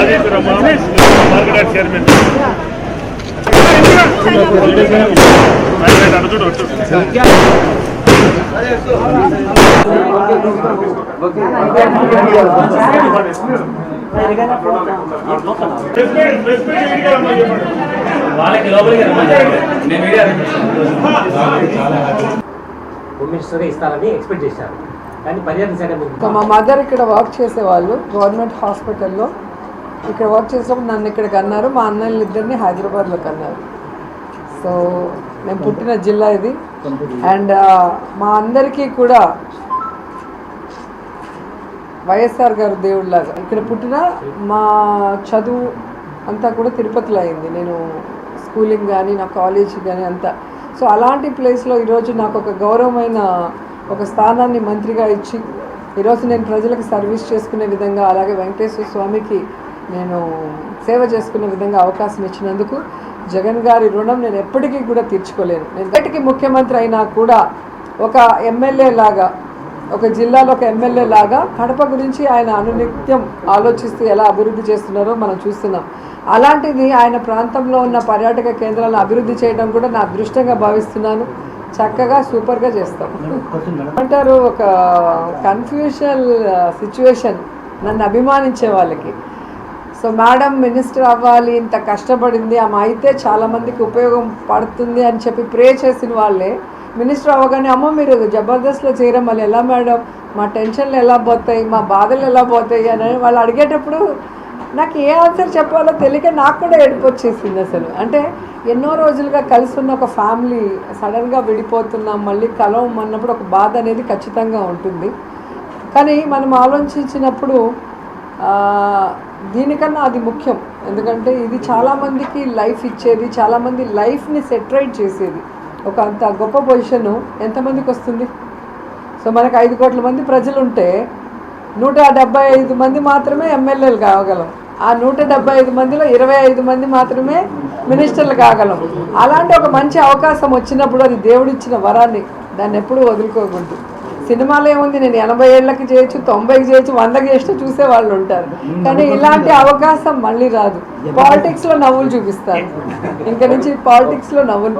ఆదిత్యరమ్మ market chairman వాళ్ళకి లోపలికి నేను ఇస్తారని ఎక్స్పెక్ట్ చేశారు. కానీ పర్యాటక శాఖ మా మదర్ ఇక్కడ వర్క్ చేసేవాళ్ళు గవర్నమెంట్ హాస్పిటల్లో ఇక్కడ వర్క్ చేసినప్పుడు నన్ను ఇక్కడికి అన్నారు. మా అన్నయ్యలు ఇద్దరిని హైదరాబాద్లో కన్నారు. సో నేను పుట్టిన జిల్లా ఇది. అండ్ మా అందరికీ కూడా వైఎస్ఆర్ గారు దేవుళ్ళలాగా ఇక్కడ పుట్టిన మా చదువు అంతా కూడా తిరుపతిలో అయింది. నేను స్కూలింగ్ కానీ నా కాలేజ్ కానీ అంతా. సో అలాంటి ప్లేస్లో ఈరోజు నాకు ఒక గౌరవమైన ఒక స్థానాన్ని మంత్రిగా ఇచ్చి ఈరోజు నేను ప్రజలకు సర్వీస్ చేసుకునే విధంగా అలాగే వెంకటేశ్వర స్వామికి నేను సేవ చేసుకునే విధంగా అవకాశం ఇచ్చినందుకు జగన్ గారి రుణం నేను ఎప్పటికీ కూడా తీర్చుకోలేను. నేను బయటికి ముఖ్యమంత్రి అయినా కూడా ఒక ఎమ్మెల్యే లాగా ఒక జిల్లాలో ఒక ఎమ్మెల్యే లాగా కడప గురించి ఆయన అనునిత్యం ఆలోచిస్తూ ఎలా అభివృద్ధి చేస్తున్నారో మనం చూస్తున్నాం. అలాంటిది ఆయన ప్రాంతంలో ఉన్న పర్యాటక కేంద్రాలను అభివృద్ధి చేయడం కూడా నా అదృష్టంగా భావిస్తున్నాను. చక్కగా సూపర్గా చేస్తాం. అంటారు ఒక కన్ఫ్యూషనల్ సిచ్యువేషన్ నన్ను అభిమానించే వాళ్ళకి. సో మేడం మినిస్టర్ అవ్వాలి ఇంత కష్టపడింది ఆమె అయితే చాలామందికి ఉపయోగం పడుతుంది అని చెప్పి ప్రే చేసిన వాళ్ళే. మినిస్టర్ అవ్వగానే అమ్మ మీరు జబర్దస్త్లో చేయడం మళ్ళీ ఎలా మేడం? మా టెన్షన్లు ఎలా పోతాయి? మా బాధలు ఎలా పోతాయి? అని వాళ్ళు అడిగేటప్పుడు నాకు ఏ ఆన్సర్ చెప్పాలో తెలియక నాకు కూడా ఏడుపు వచ్చేసింది అసలు. అంటే ఎన్నో రోజులుగా కలిసి ఉన్న ఒక ఫ్యామిలీ సడన్గా విడిపోతున్నాం మళ్ళీ కలవం అన్నప్పుడు ఒక బాధ అనేది ఖచ్చితంగా ఉంటుంది. కానీ మనం ఆలోచించినప్పుడు దీనికన్నా అది ముఖ్యం. ఎందుకంటే ఇది చాలామందికి లైఫ్ ఇచ్చేది చాలామంది లైఫ్ని సెటరైట్ చేసేది. ఒక అంత గొప్ప పొజిషన్ ఎంతమందికి వస్తుంది? సో మనకు ఐదు కోట్ల మంది ప్రజలు ఉంటే నూట డెబ్బై ఐదు మంది మాత్రమే ఎమ్మెల్యేలు కాగలం. ఆ నూట డెబ్బై ఐదు మందిలో ఇరవై ఐదు మంది మాత్రమే మినిస్టర్లు కాగలం. అలాంటి ఒక మంచి అవకాశం వచ్చినప్పుడు అది దేవుడిచ్చిన వరాన్ని దాన్ని ఎప్పుడూ వదులుకోకూడదు. సినిమాలో ఏముంది? నేను ఎనభై ఏళ్ళకి చేయొచ్చు తొంభైకి చేయొచ్చు వందకి చేస్తూ చూసే వాళ్ళు ఉంటారు. కానీ ఇలాంటి అవకాశం మళ్ళీ రాదు. పాలిటిక్స్లో నవ్వులు చూపిస్తారు. ఇంకా నుంచి పాలిటిక్స్లో నవ్వులు